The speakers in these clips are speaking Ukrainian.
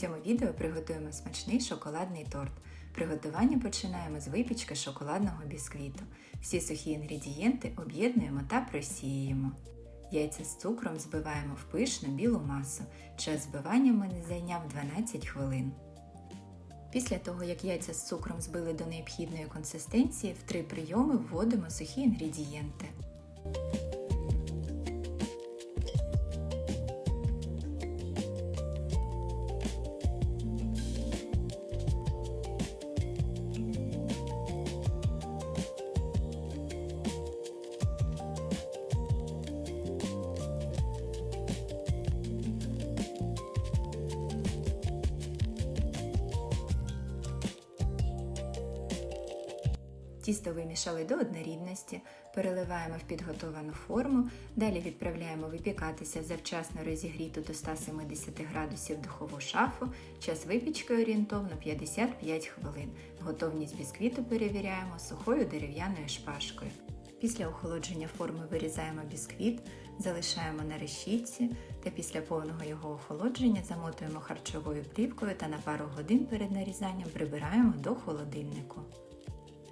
цьому відео приготуємо смачний шоколадний торт. Приготування починаємо з випічки шоколадного бісквіту. Всі сухі інгредієнти об'єднуємо та просіюємо. Яйця з цукром збиваємо в пишну білу масу. Час збивання мене зайняв 12 хвилин. Після того, як яйця з цукром збили до необхідної консистенції, в три прийоми вводимо сухі інгредієнти. Тісто вимішали до однорідності, переливаємо в підготовану форму, далі відправляємо випікатися завчасно розігріту до 170 градусів духову шафу, час випічки орієнтовно 55 хвилин. Готовність бісквіту перевіряємо сухою дерев'яною шпажкою. Після охолодження форми вирізаємо бісквіт, залишаємо на решітці та після повного його охолодження замотуємо харчовою плівкою та на пару годин перед нарізанням прибираємо до холодильнику.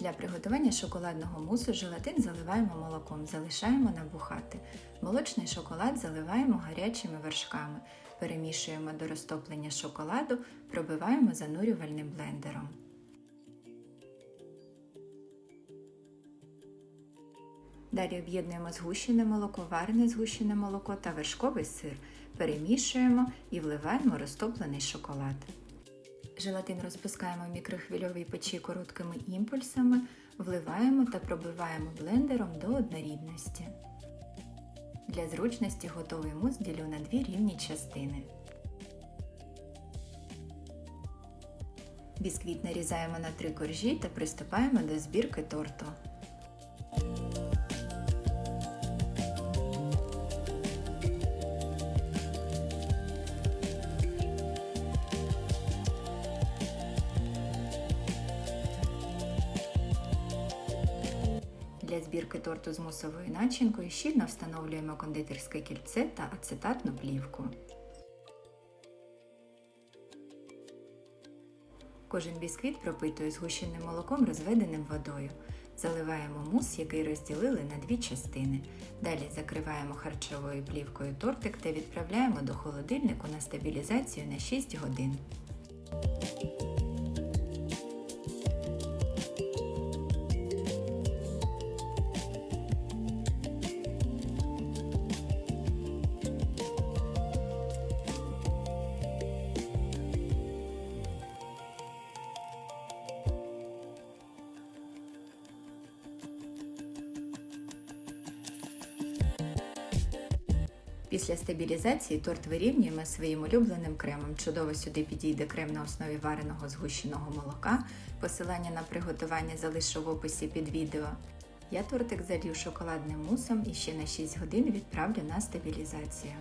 Для приготування шоколадного мусу желатин заливаємо молоком, залишаємо набухати. Молочний шоколад заливаємо гарячими вершками, перемішуємо до розтоплення шоколаду, пробиваємо занурювальним блендером. Далі об'єднуємо згущене молоко, варене згущене молоко та вершковий сир, перемішуємо і вливаємо розтоплений шоколад. Желатин розпускаємо в мікрохвильовій печі короткими імпульсами, вливаємо та пробиваємо блендером до однорідності. Для зручності готовий мус ділю на дві рівні частини. Бісквіт нарізаємо на три коржі та приступаємо до збірки торту. Для збірки торту з мусовою начинкою щільно встановлюємо кондитерське кільце та ацетатну плівку. Кожен бісквіт пропитує згущеним молоком, розведеним водою. Заливаємо мус, який розділили на дві частини. Далі закриваємо харчовою плівкою тортик та відправляємо до холодильнику на стабілізацію на 6 годин. Після стабілізації торт вирівнюємо своїм улюбленим кремом. Чудово сюди підійде крем на основі вареного згущеного молока. Посилання на приготування залишу в описі під відео. Я тортик залью шоколадним мусом і ще на 6 годин відправлю на стабілізацію.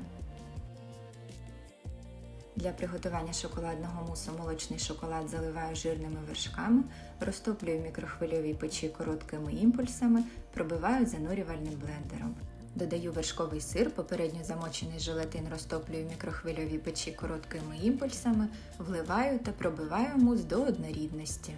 Для приготування шоколадного мусу молочний шоколад заливаю жирними вершками, розтоплюю в мікрохвильовій печі короткими імпульсами, пробиваю занурювальним блендером. Додаю вершковий сир, попередньо замочений желатин розтоплюю в мікрохвильовій печі короткими імпульсами, вливаю та пробиваю мус до однорідності.